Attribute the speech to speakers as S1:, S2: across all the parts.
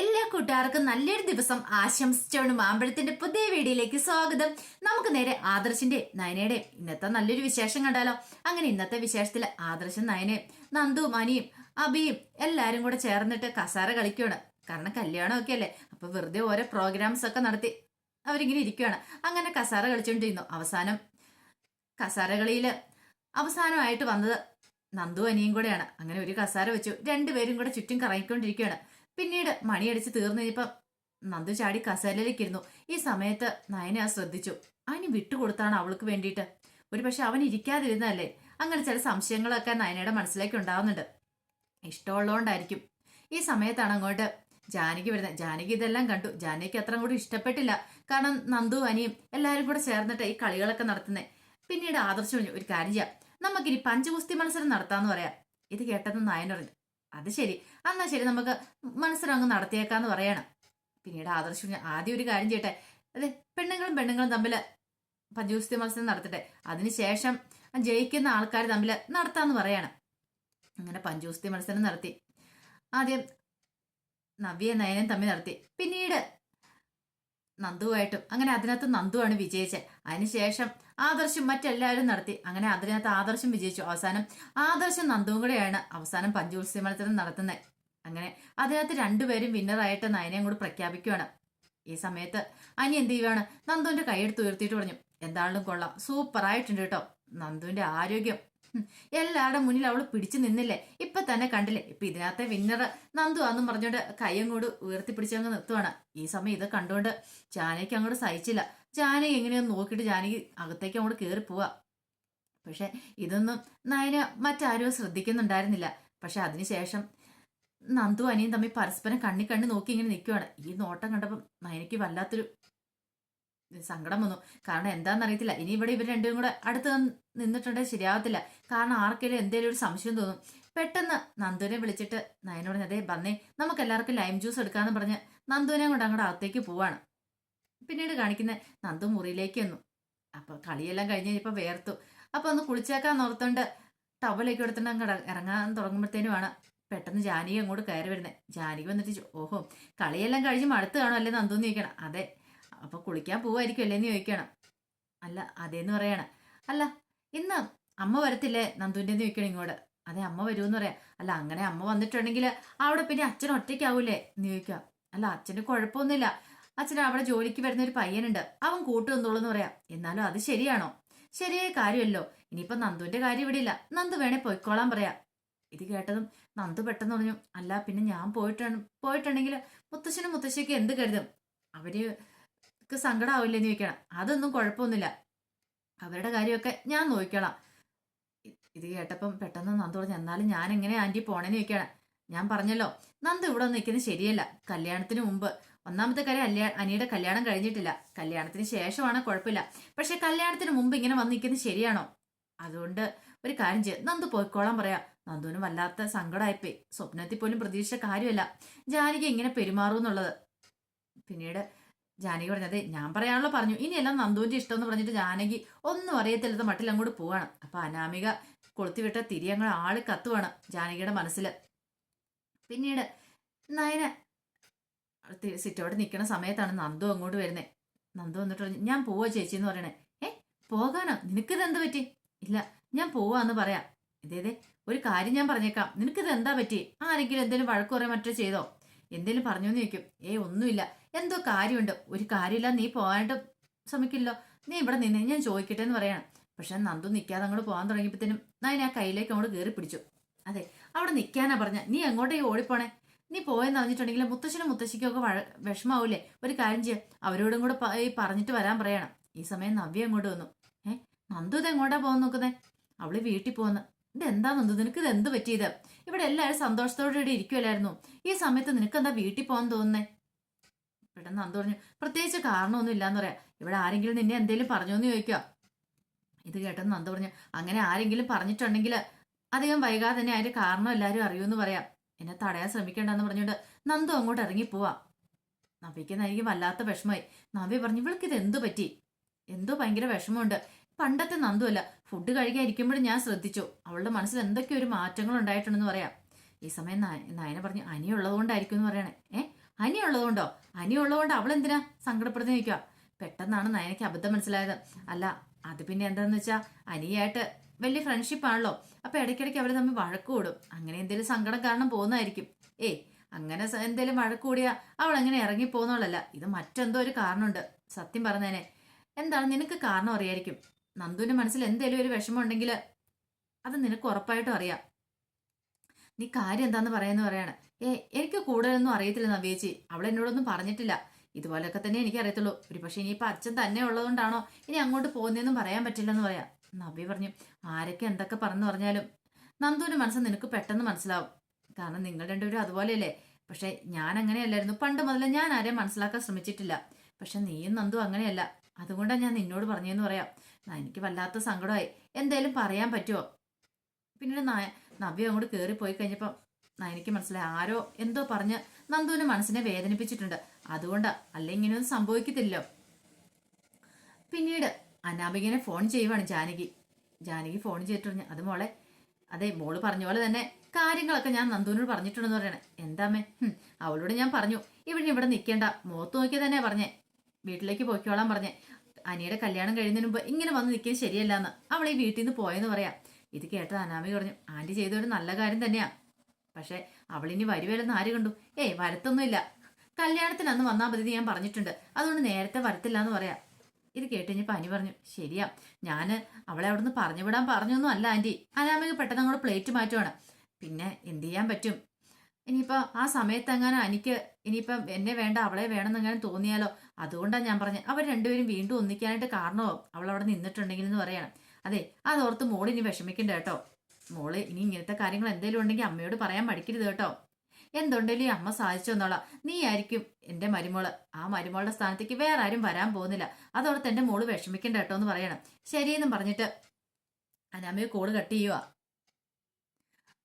S1: എല്ലാ കൂട്ടുകാർക്കും നല്ലൊരു ദിവസം ആശംസിച്ചുകൊണ്ട് മാമ്പഴത്തിന്റെ പുതിയ വീഡിയോയിലേക്ക് സ്വാഗതം. നമുക്ക് നേരെ ആദർശിന്റെ നയനയുടെ ഇന്നത്തെ നല്ലൊരു വിശേഷം കണ്ടാലോ? അങ്ങനെ ഇന്നത്തെ വിശേഷത്തിൽ ആദർശൻ നയനയും നന്ദു മനിയും അബിയും എല്ലാരും കൂടെ ചേർന്നിട്ട് കസാര കളിക്കുകയാണ് കാരണം കല്യാണമൊക്കെ അല്ലേ? അപ്പൊ വെറുതെ ഓരോ പ്രോഗ്രാംസ് ഒക്കെ നടത്തി അവരിങ്ങനെ ഇരിക്കുകയാണ് അങ്ങനെ കസാര കളിച്ചോണ്ടിരുന്നു. അവസാനം കസാര കളിയിൽ അവസാനമായിട്ട് വന്നത് നന്ദു അനിയും കൂടെയാണ്. അങ്ങനെ ഒരു കസാര വെച്ചു. രണ്ടുപേരും കൂടെ ചുറ്റും കറങ്ങിക്കൊണ്ടിരിക്കുകയാണ് പിന്നീട് മണിയടിച്ച് തീർന്നു കഴിഞ്ഞപ്പം നന്ദു ചാടി കസേരയിലേക്ക് ഇരുന്നു ഈ സമയത്ത് നയനെ ശ്രദ്ധിച്ചു. അവന് വിട്ടുകൊടുത്താണ് അവൾക്ക് വേണ്ടിയിട്ട്. ഒരു പക്ഷെ അവൻ ഇരിക്കാതിരുന്നല്ലേ അങ്ങനെ ചില സംശയങ്ങളൊക്കെ നയനയുടെ മനസ്സിലേക്ക് ഉണ്ടാവുന്നുണ്ട്. ഇഷ്ടമുള്ളതുകൊണ്ടായിരിക്കും. ഈ സമയത്താണ് അങ്ങോട്ട് ജാനകി വരുന്നത്. ജാനകി ഇതെല്ലാം കണ്ടു. ജാനകിക്ക് അത്ര കൂടി ഇഷ്ടപ്പെട്ടില്ല. കാരണം നന്ദു അനിയും എല്ലാവരും കൂടെ ചേർന്നിട്ട് ഈ കളികളൊക്കെ നടത്തുന്നത് പിന്നീട് ആദർശം ഒരു കാര്യം ചെയ്യാം. നമുക്കിനി പഞ്ചഗുസ്തി മത്സരം നടത്താന്ന് പറയാം. ഇത് കേട്ടത് നയൻ പറഞ്ഞു അത് ശരി. എന്നാ ശരി നമുക്ക് മത്സരം അങ്ങ് നടത്തിയേക്കാന്ന് പറയണം. പിന്നീട് ആദർശം ആദ്യം ഒരു കാര്യം ചെയ്യട്ടെ. അതെ പെണ്ണുങ്ങളും പെണ്ണുങ്ങളും തമ്മിൽ പഞ്ചുസ്തി മത്സരം നടത്തട്ടെ. അതിനുശേഷം ജയിക്കുന്ന ആൾക്കാർ തമ്മിൽ നടത്താന്ന് പറയണം. അങ്ങനെ പഞ്ചുസ്തി മത്സരം നടത്തി. ആദ്യം നവ്യ നയനയും തമ്മിൽ നടത്തി. പിന്നീട് നന്ദുവായിട്ടും അങ്ങനെ അതിനകത്ത് നന്ദുവാണ് വിജയിച്ചത്. അതിനുശേഷം ആദർശം മറ്റെല്ലാവരും നടത്തി. അങ്ങനെ അതിനകത്ത് ആദർശം വിജയിച്ചു. അവസാനം ആദർശം നന്ദുവും കൂടെയാണ് അവസാനം പഞ്ചുത്സവ മത്സരം നടത്തുന്നത്. അങ്ങനെ അതിനകത്ത് രണ്ടുപേരും വിന്നറായിട്ട് നയനയും കൂടി പ്രഖ്യാപിക്കുകയാണ് ഈ സമയത്ത് അനി എന്ത് ചെയ്യുവാണ്? നന്ദുവിന്റെ കൈയെടുത്ത് ഉയർത്തിയിട്ട് പറഞ്ഞു എന്താണെങ്കിലും കൊള്ളാം. സൂപ്പറായിട്ടുണ്ട് കേട്ടോ. നന്ദുവിന്റെ ആരോഗ്യം എല്ലാവരുടെ മുന്നിൽ അവൾ പിടിച്ചു നിന്നില്ലേ? ഇപ്പൊ തന്നെ കണ്ടില്ലേ? ഇപ്പൊ ഇതിനകത്തെ വിന്നർ നന്ദു ആന്നും പറഞ്ഞോണ്ട് കൈയും കൂടി ഉയർത്തി പിടിച്ചങ്ങ് നിർത്തുവാണ്. ഈ സമയം ഇത് കണ്ടുകൊണ്ട് ജാനയ്ക്ക് അങ്ങോട്ട് സഹിച്ചില്ല. ജാനകി എങ്ങനെയൊന്ന് നോക്കിയിട്ട് ജാനകി അകത്തേക്ക് അങ്ങോട്ട് കയറി പോവാ. പക്ഷെ ഇതൊന്നും നയന മറ്റാരും ശ്രദ്ധിക്കുന്നുണ്ടായിരുന്നില്ല. പക്ഷെ അതിനുശേഷം നന്ദു അനിയും തമ്മിൽ പരസ്പരം കണ്ണി കണ്ണി നോക്കി ഇങ്ങനെ നിൽക്കുവാണ് ഈ നോട്ടം കണ്ടപ്പം നയനയ്ക്ക് വല്ലാത്തൊരു സങ്കടം വന്നു. കാരണം എന്താണെന്ന് അറിയത്തില്ല ഇനി ഇവിടെ ഇവർ രണ്ടും കൂടെ അടുത്ത് നിന്നിട്ടുണ്ടെങ്കിൽ ശരിയാവത്തില്ല. കാരണം ആർക്കെങ്കിലും എന്തെങ്കിലും ഒരു സംശയം തോന്നും. പെട്ടെന്ന് നന്ദുവിനെ വിളിച്ചിട്ട് നയനോട് അതേ വന്നേ നമുക്ക് എല്ലാവർക്കും ലൈം ജ്യൂസ് എടുക്കാന്ന് പറഞ്ഞ് നന്ദുവിനെ കൊണ്ട് അങ്ങോട്ട് അകത്തേക്ക് പോവാണ്. പിന്നീട് കാണിക്കുന്ന നന്ദു മുറിയിലേക്ക് വന്നു അപ്പൊ കളിയെല്ലാം കഴിഞ്ഞ് കഴിഞ്ഞപ്പോൾ വേർത്തു. അപ്പൊ ഒന്ന് കുളിച്ചേക്കാൻ ഓർത്തോണ്ട് ടവലേക്ക് എടുത്തിട്ട് അങ്ങോട്ട് ഇറങ്ങാൻ തുടങ്ങുമ്പോഴത്തേനുമാണ് പെട്ടെന്ന് ജാനകി അങ്ങോട്ട് കയറി വരുന്നത്. ജാനകി വന്നിട്ട് ഓഹോ കളിയെല്ലാം കഴിഞ്ഞ് മടുത്ത് കാണും അല്ലേ നന്ദു? എന്ന് ചോദിക്കണം അതെ അപ്പൊ കുളിക്കാൻ പോവായിരിക്കും അല്ലേന്ന് ചോദിക്കണം. അല്ല അതേന്ന് പറയണം. അല്ല ഇന്ന് അമ്മ വരത്തില്ലേ? നന്ദുവിന്റെ ചോദിക്കണം ഇങ്ങോട്ട്. അതെ അമ്മ വരുമെന്ന് പറയാം. അല്ല അങ്ങനെ അമ്മ വന്നിട്ടുണ്ടെങ്കിൽ അവിടെ പിന്നെ അച്ഛൻ ഒറ്റയ്ക്കാവൂലേ? എന്ന് ചോദിക്കാം അല്ല അച്ഛന് കുഴപ്പമൊന്നുമില്ല. അച്ഛൻ അവിടെ ജോലിക്ക് വരുന്ന ഒരു പയ്യനുണ്ട്. അവൻ കൂട്ടു വന്നോളൂ എന്ന് പറയാം. എന്നാലും അത് ശരിയാണോ? ശരിയായ കാര്യമല്ലോ. ഇനിയിപ്പോ നന്ദുവിന്റെ കാര്യം ഇവിടെ ഇല്ല. നന്ദു വേണേ പൊയ്ക്കോളാൻ പറയാം. ഇത് കേട്ടതും നന്ദു പെട്ടെന്ന് പറഞ്ഞു അല്ല പിന്നെ ഞാൻ പോയിട്ടാണ് പോയിട്ടുണ്ടെങ്കിൽ മുത്തശ്ശനും മുത്തശ്ശിക്ക് എന്ത് കരുതും? അവർ ക്ക് സങ്കടാവില്ലെന്ന് ചോദിക്കണം. അതൊന്നും കുഴപ്പമൊന്നുമില്ല. അവരുടെ കാര്യമൊക്കെ ഞാൻ നോക്കിക്കോളാം. ഇത് കേട്ടപ്പം പെട്ടെന്ന് നന്ദു പറഞ്ഞു എന്നാലും ഞാൻ എങ്ങനെ ആന്റി പോണേന്ന് ചോദിക്കണം ഞാൻ പറഞ്ഞല്ലോ നന്ദു ഇവിടെ നിൽക്കുന്നത് ശരിയല്ല. കല്യാണത്തിന് മുമ്പ്. ഒന്നാമത്തെ കാര്യം അല്ല അനിയുടെ കല്യാണം കഴിഞ്ഞിട്ടില്ല. കല്യാണത്തിന് ശേഷമാണ് കുഴപ്പമില്ല. പക്ഷെ കല്യാണത്തിന് മുമ്പ് ഇങ്ങനെ വന്ന് നിൽക്കുന്നത് ശരിയാണോ? അതുകൊണ്ട് ഒരു കാര്യം ചെയ്യാം. നന്ദു പോയിക്കോളാൻ പറയാം. നന്ദുവിന് വല്ലാത്ത സങ്കടമായിപ്പോയി സ്വപ്നത്തിൽ പോലും പ്രതീക്ഷിച്ച കാര്യമല്ല. ജാനകി ഇങ്ങനെ പെരുമാറുമെന്നുള്ളത് പിന്നീട് ജാനകി പറഞ്ഞത് ഞാൻ പറയാനുള്ള പറഞ്ഞു. ഇനിയെല്ലാം നന്ദുവിന്റെ ഇഷ്ടം എന്ന് പറഞ്ഞിട്ട് ജാനകി ഒന്നും അറിയത്തില്ലാത്ത മട്ടിൽ അങ്ങോട്ട് പോവാണ്. അപ്പൊ അനാമിക കൊളുത്തിവിട്ട തിരി അങ്ങ് ആൾ കത്തുവാണ് ജാനകിയുടെ മനസ്സിൽ പിന്നീട് നയന സിറ്റോട്ട് നിൽക്കുന്ന സമയത്താണ് നന്ദു അങ്ങോട്ട് വരുന്നത് നന്ദു വന്നിട്ട് പറഞ്ഞു ഞാൻ പോവാ ചേച്ചി എന്ന് പറയണേ. ഏ പോകാനോ? നിനക്കിത് എന്ത് പറ്റി? ഇല്ല ഞാൻ പോവാന്ന് പറയാം. ഇതേതെ ഒരു കാര്യം ഞാൻ പറഞ്ഞേക്കാം. നിനക്കിത് എന്താ പറ്റി? ആരെങ്കിലും എന്തെങ്കിലും വഴക്ക് പറയാൻ മറ്റോ ചെയ്തോ? എന്തേലും പറഞ്ഞു എന്ന് ചോദിക്കും. ഏ ഒന്നുമില്ല. എന്തോ കാര്യമുണ്ട്. ഒരു കാര്യമില്ല നീ പോകാനായിട്ട് ശ്രമിക്കില്ലോ നീ ഇവിടെ നിന്ന് ഞാൻ ചോദിക്കട്ടെ എന്ന് പറയണം. പക്ഷെ നന്ദു നിൽക്കാതെ അങ്ങോട്ട് പോകാൻ തുടങ്ങിയപ്പോഴത്തേനും ഞാൻ ആ കയ്യിലേക്ക് അങ്ങോട്ട് കയറി പിടിച്ചു. അതെ അവിടെ നിൽക്കാനാ പറഞ്ഞ. നീ എങ്ങോട്ടേ ഓടിപ്പോണേ? നീ പോയെന്ന് അറിഞ്ഞിട്ടുണ്ടെങ്കിൽ മുത്തശ്ശനും മുത്തശ്ശിക്കും ഒക്കെ വഴ വിഷമാവൂലേ? ഒരു കാര്യം ചെയ്യാം. അവരോടും കൂടെ പറഞ്ഞിട്ട് വരാൻ പറയണം. ഈ സമയം നവ്യ അങ്ങോട്ട് വന്നു. ഏ നന്ദു ഇത് എങ്ങോട്ടാ പോകാൻ നോക്കുന്നേ? അവൾ വീട്ടിൽ പോകുന്ന ഇത് എന്താ നന്ദു നിനക്ക് ഇത് എന്ത് പറ്റിയത്? ഇവിടെ എല്ലാവരും സന്തോഷത്തോടെ കൂടി ഇരിക്കുമല്ലായിരുന്നു ഈ സമയത്ത് നിനക്ക് എന്താ വീട്ടിൽ പോകാൻ തോന്നുന്നേ? പെട്ടെന്ന് നന്ദു പറഞ്ഞു പ്രത്യേകിച്ച് കാരണമൊന്നും ഇല്ലാന്ന് പറയാ. ഇവിടെ ആരെങ്കിലും നിന്നെ എന്തെങ്കിലും പറഞ്ഞോന്ന് ചോദിക്കുക ഇത് കേട്ടെന്ന് നന്ദു പറഞ്ഞു അങ്ങനെ ആരെങ്കിലും പറഞ്ഞിട്ടുണ്ടെങ്കിൽ അധികം വൈകാതെ തന്നെ അതിന്റെ കാരണം എല്ലാവരും അറിയുമെന്ന് പറയാം. എന്നെ തടയാൻ ശ്രമിക്കേണ്ടെന്ന് പറഞ്ഞുകൊണ്ട് നന്ദു അങ്ങോട്ട് ഇറങ്ങി പോവാ. നവിക്ക് എനിക്ക് വല്ലാത്ത വിഷമമായി. നവി പറഞ്ഞു ഇവൾക്ക് ഇത് എന്തു പറ്റി? എന്തോ ഭയങ്കര വിഷമമുണ്ട്. പണ്ടത്തെ നന്ദു അല്ല. ഫുഡ് കഴിക്കാൻ ഇരിക്കുമ്പോഴും ഞാൻ ശ്രദ്ധിച്ചു. അവളുടെ മനസ്സിൽ എന്തൊക്കെ ഒരു മാറ്റങ്ങൾ ഉണ്ടായിട്ടുണ്ടെന്ന് പറയാം. ഈ സമയം നയ- നയന പറഞ്ഞു അനിയുള്ളതുകൊണ്ടായിരിക്കും എന്ന് പറയണേ. ഏഹ് അനി ഉള്ളതുകൊണ്ടോ? അനി ഉള്ളതുകൊണ്ട് അവൾ എന്തിനാ സങ്കടപ്പെടുന്ന ചോദിക്കുക പെട്ടെന്നാണ് നയനയ്ക്ക് അബദ്ധം മനസ്സിലായത്. അല്ല അത് പിന്നെ എന്താന്ന് വെച്ചാ അനിയായിട്ട് വലിയ ഫ്രണ്ട്ഷിപ്പ് ആണല്ലോ. അപ്പൊ ഇടയ്ക്കിടയ്ക്ക് അവർ തമ്മിൽ വഴക്ക് കൂടും. അങ്ങനെ എന്തെങ്കിലും സങ്കടം കാരണം പോകുന്നതായിരിക്കും. ഏയ് അങ്ങനെ എന്തെങ്കിലും എന്തേലും വഴക്ക് കൂടിയാ അവൾ അങ്ങനെ ഇറങ്ങി പോകുന്നവളല്ല ഇത് മറ്റെന്തോ ഒരു കാരണമുണ്ട്. സത്യം പറഞ്ഞേനെ. എന്താണ് നിനക്ക് കാരണം അറിയായിരിക്കും. നന്ദുവിന്റെ മനസ്സിൽ എന്തേലും ഒരു വിഷമം ഉണ്ടെങ്കിൽ അത് നിനക്ക് ഉറപ്പായിട്ടും അറിയാം. നീ കാര്യം എന്താന്ന് പറയാന്ന് പറയാണ്. ഏ എനിക്ക് കൂടുതലൊന്നും അറിയത്തില്ല നവ്യേച്ചി അവൾ എന്നോടൊന്നും പറഞ്ഞിട്ടില്ല. ഇതുപോലെയൊക്കെ തന്നെ എനിക്ക് അറിയത്തുള്ളൂ. ഒരു പക്ഷെ ഇനിയിപ്പോൾ അച്ഛൻ തന്നെ ഉള്ളതുകൊണ്ടാണോ ഇനി അങ്ങോട്ട് പോകുന്നതെന്നും പറയാൻ പറ്റില്ലെന്ന് പറയാം. നവ്യ പറഞ്ഞു ആരൊക്കെ എന്തൊക്കെ പറഞ്ഞു പറഞ്ഞാലും നന്ദുവിന്റെ മനസ്സ് നിനക്ക് പെട്ടെന്ന് മനസ്സിലാവും. കാരണം നിങ്ങൾ രണ്ടുപേരും അതുപോലെയല്ലേ. പക്ഷെ ഞാൻ അങ്ങനെയല്ലായിരുന്നു. പണ്ട് മുതലേ ഞാൻ ആരെയും മനസ്സിലാക്കാൻ ശ്രമിച്ചിട്ടില്ല. പക്ഷെ നീയും നന്ദു അങ്ങനെയല്ല. അതുകൊണ്ടാണ് ഞാൻ നിന്നോട് പറഞ്ഞതെന്ന് പറയാം. എനിക്ക് വല്ലാത്ത സങ്കടമായി. എന്തേലും പറയാൻ പറ്റുമോ പിന്നീട് നായ നവ്യ അങ്ങോട്ട് കയറി പോയി കഴിഞ്ഞപ്പം എനിക്ക് മനസ്സിലായി. ആരോ എന്തോ പറഞ്ഞ് നന്ദുവിന് മനസ്സിനെ വേദനിപ്പിച്ചിട്ടുണ്ട്. അതുകൊണ്ടാ അല്ലെ ഇങ്ങനെയൊന്നും സംഭവിക്കത്തില്ലോ പിന്നീട് അനാമികനെ ഫോൺ ചെയ്യുവാണ് ജാനകി. ജാനകി ഫോൺ ചെയ്തിട്ട് അത് മോളെ അതെ മോൾ പറഞ്ഞ പോലെ തന്നെ കാര്യങ്ങളൊക്കെ ഞാൻ നന്ദുവിനോട് പറഞ്ഞിട്ടുണ്ടെന്ന് പറയണേ. എന്താമേ അവളോട് ഞാൻ പറഞ്ഞു. ഇവിടെ ഇവിടെ നിൽക്കേണ്ട. മുഖത്ത് നോക്കി തന്നെ പറഞ്ഞേ. വീട്ടിലേക്ക് പോയിക്കോളാൻ പറഞ്ഞേ. അനിയുടെ കല്യാണം കഴിയുന്നതിന് മുമ്പ് ഇങ്ങനെ വന്ന് നിൽക്കുന്നത് ശരിയല്ലെന്ന്. അവൾ ഈ വീട്ടിൽ നിന്ന് പോയെന്ന് പറയാം. ഇത് കേട്ടത് അനാമി പറഞ്ഞു ആന്റി ചെയ്ത ഒരു നല്ല കാര്യം തന്നെയാ. പക്ഷെ അവളിനി വരുവല്ലെന്ന് ആര് കണ്ടു? ഏയ് വരത്തൊന്നുമില്ല കല്യാണത്തിന് അന്ന് വന്നാൽ മതി ഞാൻ പറഞ്ഞിട്ടുണ്ട്. അതുകൊണ്ട് നേരത്തെ വരത്തില്ല എന്ന് പറയാം. ഇത് കേട്ട് അനി പറഞ്ഞു ശരിയാ. ഞാൻ അവളെ അവിടുന്ന് പറഞ്ഞു വിടാൻ പറഞ്ഞൊന്നും അല്ല ആന്റി. അനാമിക പെട്ടെന്ന് അങ്ങോട്ട് പ്ലേറ്റ് മാറ്റുവാണ്. പിന്നെ എന്ത് ചെയ്യാൻ പറ്റും? ഇനിയിപ്പോൾ ആ സമയത്ത് അങ്ങനെ അനിക്ക് ഇനിയിപ്പം എന്നെ വേണ്ട അവളെ വേണമെന്നെങ്ങാനും തോന്നിയാലോ? അതുകൊണ്ടാണ് ഞാൻ പറഞ്ഞത് അവർ രണ്ടുപേരും വീണ്ടും ഒന്നിക്കാനായിട്ട് കാരണമോ അവൾ അവിടെ നിന്നിട്ടുണ്ടെങ്കിൽ എന്ന് പറയണം. അതെ അതോർത്ത് മോൾ ഇനി വിഷമിക്കണ്ട കേട്ടോ. മോൾ ഇനി ഇങ്ങനത്തെ കാര്യങ്ങൾ എന്തെങ്കിലും ഉണ്ടെങ്കിൽ അമ്മയോട് പറയാൻ മടിക്കരുത് കേട്ടോ. എന്തുണ്ടെങ്കിലും അമ്മ സാധിച്ചു എന്നോളാം. നീ ആയിരിക്കും എന്റെ മരുമോൾ. ആ മരുമോളുടെ സ്ഥാനത്തേക്ക് വേറെ ആരും വരാൻ പോകുന്നില്ല. അതോർത്ത് എന്റെ മോൾ വിഷമിക്കണ്ട കേട്ടോ എന്ന് പറയണം. ശരിയെന്നും പറഞ്ഞിട്ട് അനാമിയെ കോൾ കട്ട് ചെയ്യുക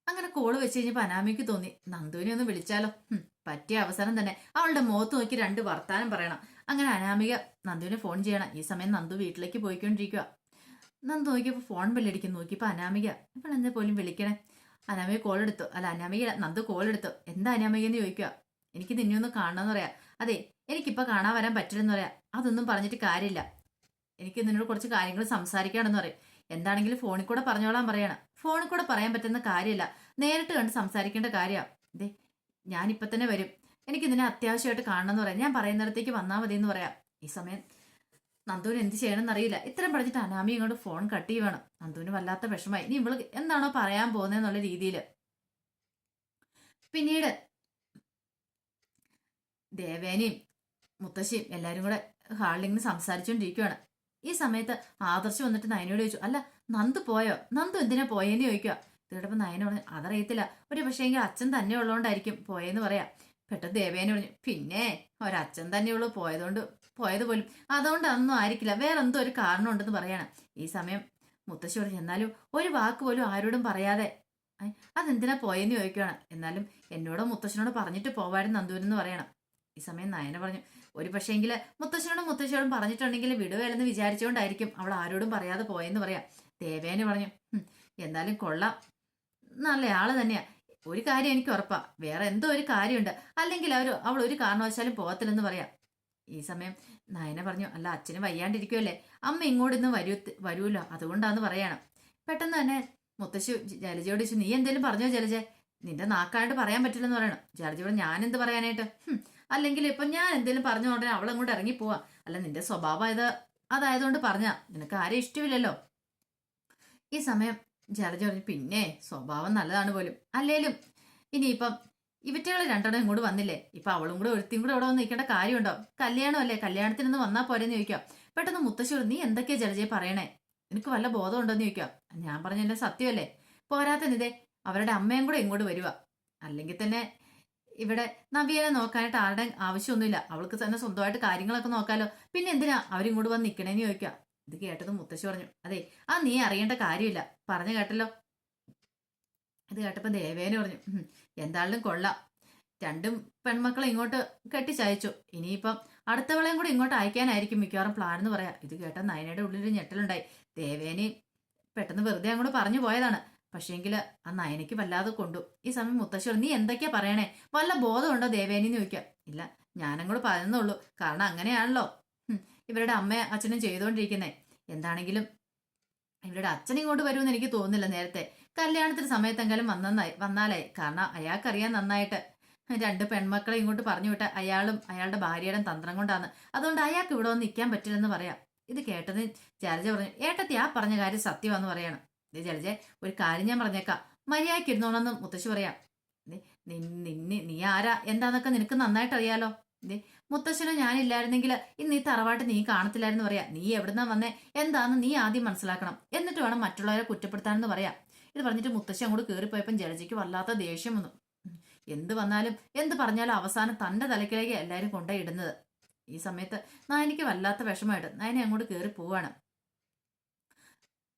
S1: അങ്ങനെ കോൾ വെച്ച് കഴിഞ്ഞപ്പോൾ അനാമിക്ക് തോന്നി നന്ദുവിനെ ഒന്ന് വിളിച്ചാലോ? പറ്റിയ അവസരം തന്നെ. അവളുടെ മുഖത്ത് നോക്കി രണ്ട് വർത്താനം പറയണം. അങ്ങനെ അനാമിക നന്ദുവിനെ ഫോൺ ചെയ്യണം. ഈ സമയം നന്ദു വീട്ടിലേക്ക് പോയിക്കൊണ്ടിരിക്കുക നന്ദു നോക്കിയപ്പോൾ ഫോൺ ബെല്ലടിക്കും നോക്കിയപ്പോൾ അനാമിക ഇപ്പോൾ എന്നെ പോലും വിളിക്കണേ? അനാമിക കോൾ എടുത്തു. അല്ല അനാമിക നന്ദു കോൾ എടുത്തു. എന്താ അനാമിക എന്ന് ചോദിക്കുക എനിക്ക് നിന്നെ ഒന്ന് കാണണമെന്ന് പറയാം. അതെ എനിക്കിപ്പോൾ കാണാൻ വരാൻ പറ്റില്ലെന്ന് പറയാം. അതൊന്നും പറഞ്ഞിട്ട് കാര്യമില്ല. എനിക്ക് നിന്നോട് കുറച്ച് കാര്യങ്ങൾ സംസാരിക്കണമെന്ന് പറയും. എന്താണെങ്കിലും ഫോണിൽ കൂടെ പറഞ്ഞോളാൻ പറയണം. ഫോണിൽ കൂടെ പറയാൻ പറ്റുന്ന കാര്യമില്ല. നേരിട്ട് കണ്ട് സംസാരിക്കേണ്ട കാര്യമാണ് ദേ ഞാനിപ്പോൾ തന്നെ വരും. എനിക്ക് അത്യാവശ്യമായിട്ട് അത്യാവശ്യമായിട്ട് കാണണമെന്ന് പറയാം. ഞാൻ പറയുന്നിടത്തേക്ക് വന്നാൽ മതി എന്ന് പറയാം. ഈ സമയം നന്ദുവിന് എന്ത് ചെയ്യണമെന്ന് അറിയില്ല. ഇത്രയും പറഞ്ഞിട്ട് അനാമി ഇങ്ങോട്ട് ഫോൺ കട്ട് ചെയ്യണം. നന്ദുവിന് വല്ലാത്ത വിഷമായി ഇനി ഇവൾ എന്താണോ പറയാൻ പോകുന്നതെന്നുള്ള രീതിയിൽ പിന്നീട് ദേവേനയും മുത്തശ്ശിയും എല്ലാവരും കൂടെ ഹാളിലിങ്ങനെ സംസാരിച്ചുകൊണ്ടിരിക്കുവാണ് ഈ സമയത്ത് ആദർശ് വന്നിട്ട് നയനോട് ചോദിച്ചു അല്ല നന്ദു പോയോ? നന്ദു എന്തിനാ പോയെന്ന് ചോദിക്കുക ഇതോടൊപ്പം നയന പറഞ്ഞു അതറിയത്തില്ല. ഒരു പക്ഷേങ്കിൽ അച്ഛൻ തന്നെ ഉള്ളതുകൊണ്ടായിരിക്കും പോയെന്ന് പറയാം. പെട്ടെന്ന് ദേവേനെ പറഞ്ഞു പിന്നെ ഒരച്ഛൻ തന്നെയുള്ളൂ പോയതുകൊണ്ട് പോയത് പോലും അതുകൊണ്ട് അതൊന്നും ആയിരിക്കില്ല. വേറെ എന്തോ ഒരു കാരണം ഉണ്ടെന്ന് പറയണം. ഈ സമയം മുത്തശ്ശി പറഞ്ഞു എന്നാലും ഒരു വാക്ക് പോലും ആരോടും പറയാതെ അതെന്തിനാ പോയെന്ന് ചോദിക്കുകയാണ്. എന്നാലും എന്നോടോ മുത്തശ്ശനോട് പറഞ്ഞിട്ട് പോവായിരുന്നു നന്ദൂരെന്ന് പറയണം. ഈ സമയം നയന പറഞ്ഞു ഒരു പക്ഷേങ്കിൽ മുത്തശ്ശനോടും മുത്തശ്ശിയോടും പറഞ്ഞിട്ടുണ്ടെങ്കിൽ വിടുവേലെന്ന് വിചാരിച്ചുകൊണ്ടായിരിക്കും അവൾ ആരോടും പറയാതെ പോയെന്ന് പറയാം. ദേവേന് പറഞ്ഞു എന്നാലും കൊള്ളാം. നല്ല ആൾ തന്നെയാ. ഒരു കാര്യം എനിക്ക് ഉറപ്പാ. വേറെ എന്തോ ഒരു കാര്യമുണ്ട്. അല്ലെങ്കിൽ അവർ അവൾ ഒരു കാരണവശാലും പോകത്തില്ലെന്ന് പറയാം. ഈ സമയം നയന പറഞ്ഞു അല്ല അച്ഛന് വയ്യാണ്ടിരിക്കുമല്ലേ അമ്മ ഇങ്ങോട്ട് ഇന്ന് വരൂ വരുമല്ലോ അതുകൊണ്ടാന്ന് പറയണം. പെട്ടെന്ന് തന്നെ മുത്തശ്ശി ജലജയോട് ചോദിച്ചു നീ എന്തേലും പറഞ്ഞോ ജലജ? നിന്റെ നാക്കായിട്ട് പറയാൻ പറ്റില്ലെന്ന് പറയണം. ജലജയോട് ഞാൻ എന്ത് പറയാനായിട്ട്? അല്ലെങ്കിൽ ഇപ്പൊ ഞാൻ എന്തേലും പറഞ്ഞു ഉടനെ അവൾ അങ്ങോട്ട് ഇറങ്ങി പോവാ. അല്ല നിന്റെ സ്വഭാവം ഇത് അതായതുകൊണ്ട് പറഞ്ഞ. നിനക്ക് ആരെയും ഇഷ്ടമില്ലല്ലോ ഈ സമയം ജലജ പറഞ്ഞു പിന്നെ സ്വഭാവം നല്ലതാണ് പോലും. അല്ലേലും ഇനിയിപ്പം ഇവറ്റകൾ രണ്ടെണ്ണം ഇങ്ങോട്ട് വന്നില്ലേ? ഇപ്പൊ അവളും കൂടെ ഒരുത്തിയും കൂടെ അവിടെ വന്ന് നിൽക്കേണ്ട കാര്യമുണ്ടോ? കല്യാണം അല്ലേ കല്യാണത്തിനൊന്ന് വന്നാൽ പോരെന്ന് ചോദിക്കാം. പെട്ടെന്ന് മുത്തശ്ശൂർ നീ എന്തൊക്കെയാ ജലജയെ പറയണേ? നിനക്ക് വല്ല ബോധമുണ്ടോന്ന് ചോദിക്കാം. ഞാൻ പറഞ്ഞ എന്റെ സത്യമല്ലേ? പോരാത്തനിതേ അവരുടെ അമ്മയും കൂടെ ഇങ്ങോട്ട് വരുവാ. അല്ലെങ്കിൽ തന്നെ ഇവിടെ നവ്യനെ നോക്കാനായിട്ട് ആരുടെ ആവശ്യമൊന്നുമില്ല. അവൾക്ക് തന്നെ സ്വന്തമായിട്ട് കാര്യങ്ങളൊക്കെ നോക്കാലോ. പിന്നെ എന്തിനാ അവരിങ്ങോട്ട് വന്ന് നിൽക്കണേന്ന് ചോദിക്കാം. ഇത് കേട്ടത് മുത്തശ്ശി പറഞ്ഞു അതെ ആ നീ അറിയേണ്ട കാര്യമില്ല. പറഞ്ഞു കേട്ടല്ലോ. ഇത് കേട്ടപ്പോ ദേവേന പറഞ്ഞു എന്താളും കൊള്ളാം. രണ്ടും പെൺമക്കളെ ഇങ്ങോട്ട് കെട്ടിച്ചയച്ചു. ഇനിയിപ്പം അടുത്തവളെയും കൂടി ഇങ്ങോട്ട് അയക്കാനായിരിക്കും മിക്കവാറും പ്ലാൻ എന്ന് പറയാ. ഇത് കേട്ട നയനയുടെ ഉള്ളിൽ ഞെട്ടലുണ്ടായി. ദേവേനെ പെട്ടെന്ന് വെറുതെ അങ്ങോട്ട് പറഞ്ഞു പോയതാണ്. പക്ഷേങ്കിൽ ആ നയനയ്ക്ക് വല്ലാതെ കൊണ്ടു. ഈ സമയം മുത്തശ്ശി നീ എന്തൊക്കെയാ പറയണേ? വല്ല ബോധമുണ്ടോ ദേവേനെന്ന് ചോദിക്കാം. ഇല്ല ഞാനങ്ങോട്ട് പറയുന്നുള്ളൂ കാരണം അങ്ങനെയാണല്ലോ. ഇവരുടെ അമ്മയും അച്ഛനും ചെയ്തുകൊണ്ടിരിക്കുന്നത് എന്താണെങ്കിലും ഇവരുടെ അച്ഛൻ ഇങ്ങോട്ട് വരുമെന്ന് എനിക്ക് തോന്നുന്നില്ല നേരത്തെ. കല്യാണത്തിന് സമയത്തെങ്കിലും വന്നായി വന്നാലേ. കാരണം അയാൾക്കറിയാൻ നന്നായിട്ട്. രണ്ട് പെൺമക്കളെ ഇങ്ങോട്ട് പറഞ്ഞു വിട്ട അയാളും അയാളുടെ ഭാര്യയുടെ തന്ത്രം കൊണ്ടാണ്. അതുകൊണ്ട് അയാൾക്ക് ഇവിടെ വന്ന് നിൽക്കാൻ പറ്റില്ലെന്ന് പറയാം. ഇത് കേട്ടത് ജലജ പറഞ്ഞു ഏട്ടത്തി ആ പറഞ്ഞ കാര്യം സത്യമാണെന്ന് പറയണം. ഇത് ജലജ ഒരു കാര്യം ഞാൻ പറഞ്ഞേക്കാം. മര്യാദയ്ക്ക് ഇരുന്നോണെന്ന് മുത്തശ്ശി പറയാം. നീ നീ ആരാ? എന്താന്നൊക്കെ നിനക്ക് നന്നായിട്ട് അറിയാലോ ദേ, മുത്തശ്ശനോ ഞാനില്ലായിരുന്നെങ്കിൽ ഇന്ന് ഈ തറവാട്ട് നീ കാണത്തില്ലായിരുന്നു പറയാ. നീ എവിടുന്നാ വന്നേ? എന്താന്ന് നീ ആദ്യം മനസ്സിലാക്കണം. എന്നിട്ട് വേണം മറ്റുള്ളവരെ കുറ്റപ്പെടുത്താനെന്ന് പറയാ. ഇത് പറഞ്ഞിട്ട് മുത്തശ്ശി അങ്ങോട്ട് കയറിപ്പോയപ്പം ജലജയ്ക്ക് വല്ലാത്ത ദേഷ്യം വന്നു. എന്ത് വന്നാലും എന്ത് പറഞ്ഞാലും അവസാനം തന്റെ തലക്കിലേക്ക് എല്ലാവരും കൊണ്ടുപോയി ഇടുന്നത്. ഈ സമയത്ത് നായനിക്ക് വല്ലാത്ത വിഷമമായിട്ട് നായനെ അങ്ങോട്ട് കയറി പോവാണ്.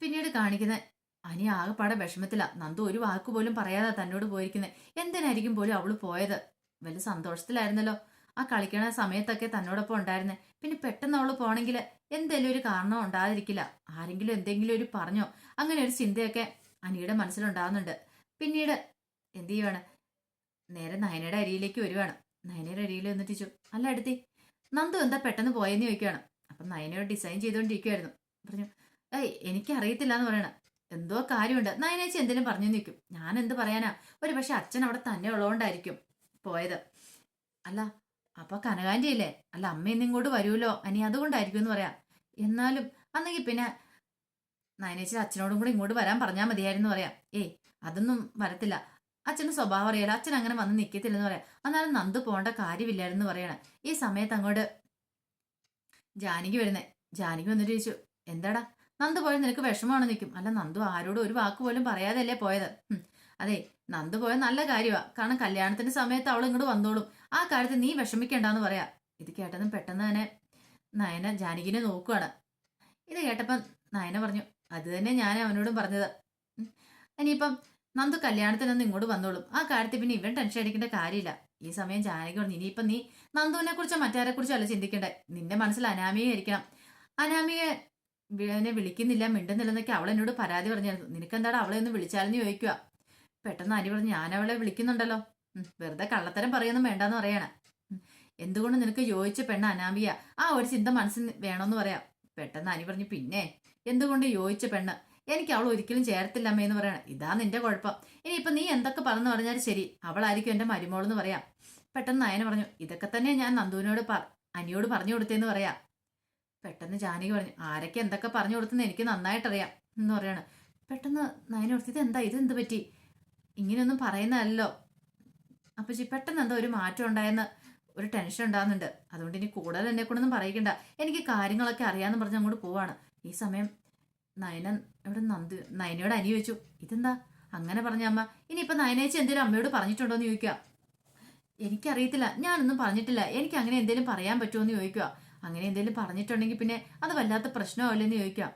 S1: പിന്നീട് കാണിക്കുന്ന അനി ആകെപ്പാടെ വിഷമത്തില. നന്ദു ഒരു വാക്ക് പോലും പറയാതെ തന്നോട് പോയിരിക്കുന്നത് എന്തിനായിരിക്കും പോലും അവൾ പോയത്? വലിയ സന്തോഷത്തിലായിരുന്നല്ലോ. ആ കളിക്കണ സമയത്തൊക്കെ തന്നോടൊപ്പം ഉണ്ടായിരുന്നെ. പിന്നെ പെട്ടെന്ന് അവൾ പോണെങ്കിൽ എന്തെങ്കിലും ഒരു കാരണം ഉണ്ടാതിരിക്കില്ല ആരെങ്കിലും എന്തെങ്കിലും ഒരു പറഞ്ഞോ അങ്ങനെ ഒരു ചിന്തയൊക്കെ അനിയുടെ മനസ്സിലുണ്ടാകുന്നുണ്ട് പിന്നീട് എന്ത് ചെയ്യുവാണ്? നേരെ നയനയുടെ അരിയിലേക്ക് വരുവാണ്. നയനയുടെ അരിയിൽ വന്നിട്ട് ചോ അല്ല അടുത്തി നന്ദു എന്താ പെട്ടെന്ന് പോയെന്ന് ചോദിക്കുകയാണ് അപ്പം നയനയോട് ഡിസൈൻ ചെയ്തുകൊണ്ടിരിക്കുവായിരുന്നു. പറഞ്ഞു ഏയ് എനിക്കറിയത്തില്ല എന്ന് പറയണം. എന്തോ കാര്യമുണ്ട്. നയനേച്ചി എന്തെങ്കിലും പറഞ്ഞു നിൽക്കും ഞാൻ എന്ത് പറയാനാ? ഒരു പക്ഷെ അച്ഛൻ അവിടെ തന്നെ ഉള്ളതുകൊണ്ടായിരിക്കും പോയത്. അല്ല അപ്പൊ കനകാന്റി ഇല്ലേ അല്ല അമ്മ ഇന്ന് ഇങ്ങോട്ട് വരുമല്ലോ. അനി അതുകൊണ്ടായിരിക്കും എന്ന് പറയാം. എന്നാലും അന്നെങ്കിൽ പിന്നെ നയനേച്ചി അച്ഛനോടും കൂടെ ഇങ്ങോട്ട് വരാൻ പറഞ്ഞാൽ മതിയായിരുന്നു പറയാം. ഏയ് അതൊന്നും വരത്തില്ല. അച്ഛന് സ്വഭാവം അറിയാലോ. അച്ഛൻ അങ്ങനെ വന്ന് നിൽക്കത്തില്ലെന്ന് പറയാം. എന്നാലും നന്ദു പോകേണ്ട കാര്യമില്ലായിരുന്നു പറയണേ. ഈ സമയത്ത് അങ്ങോട്ട് ജാനകി വരുന്നേ. ജാനകി വന്നിട്ട് ചോദിച്ചു എന്താടാ? നന്ദു പോയത് നിനക്ക് വിഷമമാണ് നിൽക്കും അല്ല നന്ദു ആരോടും ഒരു വാക്ക് പോലും പറയാതല്ലേ പോയത്. അതെ നന്ദു പോയ നല്ല കാര്യമാ കാരണം കല്യാണത്തിന്റെ സമയത്ത് അവൾ ഇങ്ങോട്ട് വന്നോളും. ആ കാര്യത്തിൽ നീ വിഷമിക്കണ്ടെന്ന് പറയാ. ഇത് കേട്ടതും പെട്ടെന്ന് തന്നെ നയന ജാനകിനെ നോക്കുവാണ്. ഇത് കേട്ടപ്പം നയന പറഞ്ഞു അത് തന്നെ ഞാൻ അവനോടും പറഞ്ഞത്. ഇനിയിപ്പം നന്ദു കല്യാണത്തിനൊന്നും ഇങ്ങോട്ട് വന്നോളും. ആ കാര്യത്തിൽ പിന്നെ ഇവൻ ടെൻഷൻ അടിക്കേണ്ട കാര്യമില്ല. ഈ സമയം ജാനകി പറഞ്ഞു ഇനിയിപ്പം നീ നന്ദുവിനെ കുറിച്ചോ മറ്റാരെ കുറിച്ചോ അല്ല ചിന്തിക്കണ്ടേ? നിന്റെ മനസ്സിൽ അനാമിയെ ഇരിക്കണം. അനാമിയെ എന്നെ വിളിക്കുന്നില്ല മിണ്ടുന്നില്ലെന്നൊക്കെ അവൾ എന്നോട് പരാതി പറഞ്ഞായിരുന്നു. നിനക്കെന്താണ് അവളെ ഒന്ന് വിളിച്ചാലെന്ന് ചോദിക്കുക പെട്ടെന്ന് അനി പറഞ്ഞു ഞാൻ അവളെ വിളിക്കുന്നുണ്ടല്ലോ വെറുതെ കള്ളത്തരം പറയൊന്നും വേണ്ടെന്ന് പറയണ. എന്തുകൊണ്ട് നിനക്ക് യോജിച്ച പെണ്ണ് അനാമിയ? ആ ഒരു ചിന്ത മനസ്സിൽ വേണമെന്ന് പറയാം. പെട്ടെന്ന് അനി പറഞ്ഞു പിന്നെ എന്തുകൊണ്ട് യോജിച്ച പെണ്ണ്? എനിക്ക് അവൾ ഒരിക്കലും ചേരത്തില്ല അമ്മേ എന്ന് പറയണം. ഇതാ നിന്റെ കുഴപ്പം. ഇനിയിപ്പൊ നീ എന്തൊക്കെ പറഞ്ഞു പറഞ്ഞാലും ശരി അവളായിരിക്കും എന്റെ മരുമോളെന്ന് പറയാം. പെട്ടെന്ന് നയന പറഞ്ഞു ഇതൊക്കെ തന്നെ ഞാൻ നന്ദുവിനോട് അനിയോട് പറഞ്ഞു കൊടുത്തേന്ന് പറയാം. പെട്ടെന്ന് ജാനകി പറഞ്ഞു ആരൊക്കെ എന്തൊക്കെ പറഞ്ഞു കൊടുത്തെന്ന് എനിക്ക് നന്നായിട്ടറിയാം എന്ന് പറയാണ്. പെട്ടെന്ന് നയന എന്താ ഇത് എന്ത് പറ്റി? ഇങ്ങനെയൊന്നും പറയുന്നതല്ലോ. അപ്പച്ചി പെട്ടെന്ന് എന്താ ഒരു മാറ്റം ഉണ്ടായെന്ന് ഒരു ടെൻഷൻ ഉണ്ടാകുന്നുണ്ട് അതുകൊണ്ട് ഇനി കൂടുതൽ എന്നെ കൊണ്ടൊന്നും പറയിക്കണ്ട. എനിക്ക് കാര്യങ്ങളൊക്കെ അറിയാമെന്ന് പറഞ്ഞ് അങ്ങോട്ട് പോവാണ്. ഈ സമയം നയന ഇവിടെ നന്ദു നയനയോട് അനി വെച്ചു ഇതെന്താ? അങ്ങനെ പറഞ്ഞ അമ്മ ഇനിയിപ്പൊ നയനേച്ചി എന്തെങ്കിലും അമ്മയോട് പറഞ്ഞിട്ടുണ്ടോ? എന്ന് ചോദിക്കുക. എനിക്കറിയത്തില്ല. ഞാനൊന്നും പറഞ്ഞിട്ടില്ല. എനിക്ക് അങ്ങനെ എന്തെങ്കിലും പറയാൻ പറ്റുമോ? എന്ന് ചോദിക്കുക. അങ്ങനെ എന്തെങ്കിലും പറഞ്ഞിട്ടുണ്ടെങ്കിൽ പിന്നെ അത് വല്ലാത്ത പ്രശ്നമല്ലെന്ന് ചോദിക്കുക.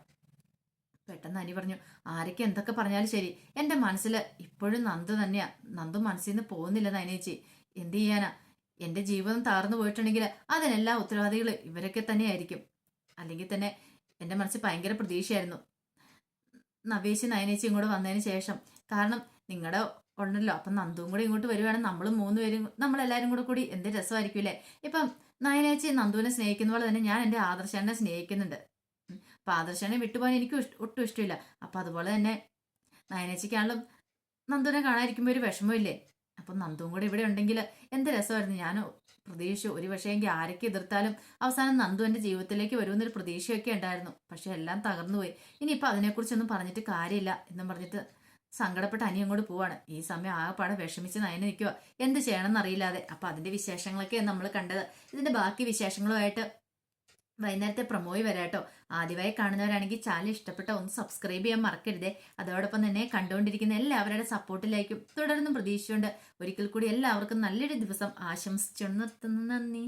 S1: പെട്ടെന്ന് അനി പറഞ്ഞു ആരൊക്കെ എന്തൊക്കെ പറഞ്ഞാലും ശരി. എന്റെ മനസ്സിൽ ഇപ്പോഴും നന്ദു തന്നെയാ. നന്ദു മനസ്സിൽ നിന്ന് പോകുന്നില്ല നയനേച്ചി എന്ത് ചെയ്യാനാ? എന്റെ ജീവിതം താർന്നു പോയിട്ടുണ്ടെങ്കിൽ അതിനെല്ലാം ഉത്തരവാദികൾ ഇവരൊക്കെ തന്നെയായിരിക്കും. അല്ലെങ്കിൽ തന്നെ എന്റെ മനസ്സിൽ ഭയങ്കര പ്രതീക്ഷയായിരുന്നു. നവേശി നയനേച്ചി ഇങ്ങോട്ട് വന്നതിന് ശേഷം. കാരണം നിങ്ങളുടെ ഉണ്ടല്ലോ. അപ്പം നന്ദുവും കൂടെ ഇങ്ങോട്ട് വരുവാണെങ്കിൽ നമ്മൾ മൂന്ന് പേരും നമ്മളെല്ലാവരും കൂടെ കൂടി എന്ത് രസമായിരിക്കും ഇപ്പം നയനേച്ചി നന്ദുവിനെ സ്നേഹിക്കുന്ന പോലെ തന്നെ ഞാൻ എന്റെ ആദർശനെ സ്നേഹിക്കുന്നുണ്ട്. അപ്പൊ ആദർശനെ വിട്ടുപോകാൻ എനിക്ക് ഒട്ടും ഇഷ്ടമില്ല. അപ്പൊ അതുപോലെ തന്നെ നയനേച്ചിക്കാണെങ്കിലും നന്ദുവിനെ കാണാതിരിക്കുമ്പോൾ ഒരു വിഷമമില്ലേ അപ്പൊ നന്ദുവും കൂടെ ഇവിടെ ഉണ്ടെങ്കിൽ എന്ത് രസമായിരുന്നു? ഞാൻ പ്രതീക്ഷിച്ചു ഒരു പക്ഷേ ആരൊക്കെ എതിർത്താലും അവസാനം നന്ദു എന്റെ ജീവിതത്തിലേക്ക് വരുമെന്നൊരു പ്രതീക്ഷയൊക്കെ ഉണ്ടായിരുന്നു. പക്ഷെ എല്ലാം തകർന്നുപോയി. ഇനിയിപ്പോൾ അതിനെക്കുറിച്ചൊന്നും പറഞ്ഞിട്ട് കാര്യമില്ല എന്നും പറഞ്ഞിട്ട് സങ്കടപ്പെട്ട് അനിയും കൂടെ പോവാണ്. ഈ സമയം ആകെപ്പാടെ വിഷമിച്ച് നയനെ നിൽക്കുക എന്ത് ചെയ്യണമെന്ന് അറിയില്ലാതെ അപ്പൊ അതിന്റെ വിശേഷങ്ങളൊക്കെ നമ്മൾ കണ്ടത്. ഇതിന്റെ ബാക്കി വിശേഷങ്ങളുമായിട്ട് വൈകുന്നേരത്തെ പ്രൊമോയി വരാട്ടോ ആദ്യമായി കാണുന്നവരാണെങ്കിൽ ചാനൽ ഇഷ്ടപ്പെട്ട ഒന്ന് സബ്സ്ക്രൈബ് ചെയ്യാൻ മറക്കരുതേ. അതോടൊപ്പം തന്നെ കണ്ടുകൊണ്ടിരിക്കുന്ന എല്ലാവരുടെ സപ്പോർട്ടിലേക്കും തുടർന്നും പ്രതീക്ഷിച്ചുകൊണ്ട് ഒരിക്കൽ കൂടി എല്ലാവർക്കും നല്ലൊരു ദിവസം ആശംസിച്ചു നിർത്തുന്നു. നന്ദി.